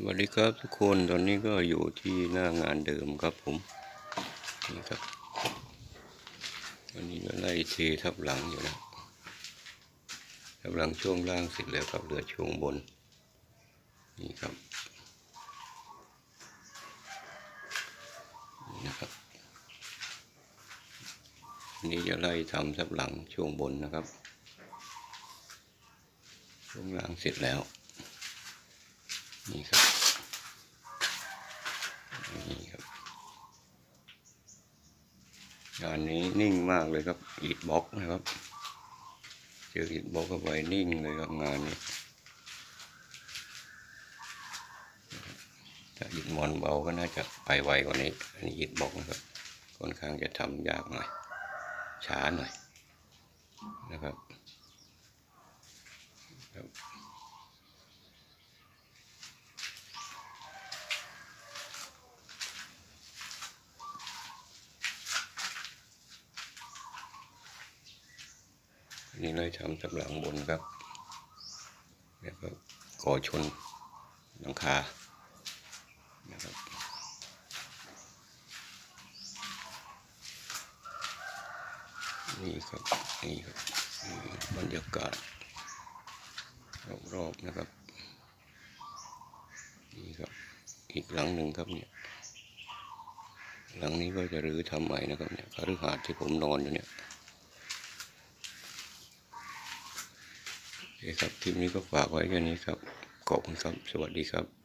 สวัสดีครับทุกคนตอนนี้ก็อยู่ที่หน้างานเดิมครับผมนี่ครับวันนี้ก็ไล่เททับหลังอยู่นะทับหลังช่วงล่างเสร็จแล้วครับเหลือช่วงบน นี่ครับนี่นะครับอันนี้จะไล่ทำทับหลังช่วงบนนะครับช่วงล่างเสร็จแล้ว นี่ครับนี่ครับงานนี้นิ่งมากเลยครับอิดบล็อกนะครับ เจออิดบล็อกเข้าไปนิ่งเลยครับงานนี้ถ้าอิดมอนเบาก็น่าจะไปไวกว่านี้อันนี้อิดบล็อกนะครับค่อนข้างจะทำยากหน่อยช้าหน่อยนะครับครับ นนี้เลยทำสับหลังบนครับแล้วก็ก่อชนหลังคานะครับนี่ครับนี่ครับบรรยากาศรอบๆนะครับนี่ครับอีกหลังหนึ่งครับเนี่ยหลังนี้ก็จะรื้อทำใหม่นะครับเนี่ยคฤหาสน์ที่ผมนอนอยู่เนี่ย โอ เคครับคลิปนี้ก็ฝากไว้แค่นี้ครับขอบคุณครับ สวัสดีครับ